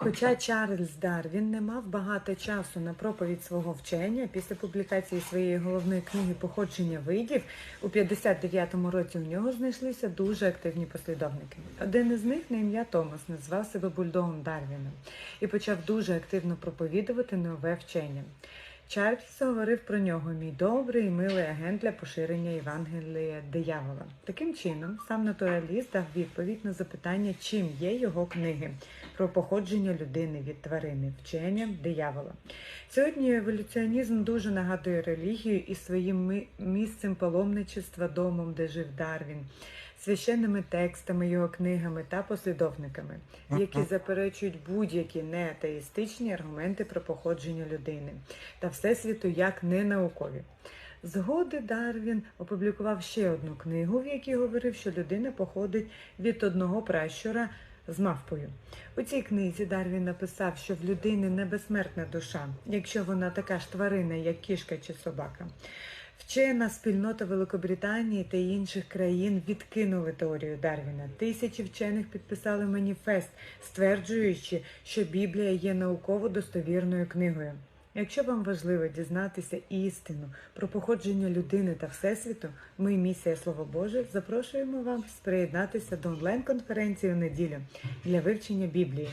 Хоча Чарльз Дарвін не мав багато часу на проповідь свого вчення після публікації своєї головної книги Походження видів у 59-му році у нього знайшлися дуже активні послідовники. Один із них на ім'я Томас назвав себе бульдогом Дарвіном і почав дуже активно проповідувати нове вчення. Чарльз говорив про нього мій добрий і милий агент для поширення Євангелія диявола. Таким чином, сам натураліст дав відповідь на запитання, чим є його книги про походження людини від тварини, вчення диявола. Сьогодні еволюціонізм дуже нагадує релігію і своїм місцем паломничества домом, де жив Дарвін, священними текстами, його книгами та послідовниками, які заперечують будь-які неатеїстичні аргументи про походження людини та всесвіту як ненаукові. Згоди Дарвін опублікував ще одну книгу, в якій говорив, що людина походить від одного пращура з мавпою. У цій книзі Дарвін написав, що в людини не безсмертна душа, якщо вона така ж тварина, як кішка чи собака. Вчена спільнота Великобританії та інших країн відкинули теорію Дарвіна. Тисячі вчених підписали маніфест, стверджуючи, що Біблія є науково достовірною книгою. Якщо вам важливо дізнатися істину про походження людини та всесвіту, ми, місія Слово Боже, запрошуємо вас приєднатися до онлайн-конференції у неділю для вивчення Біблії.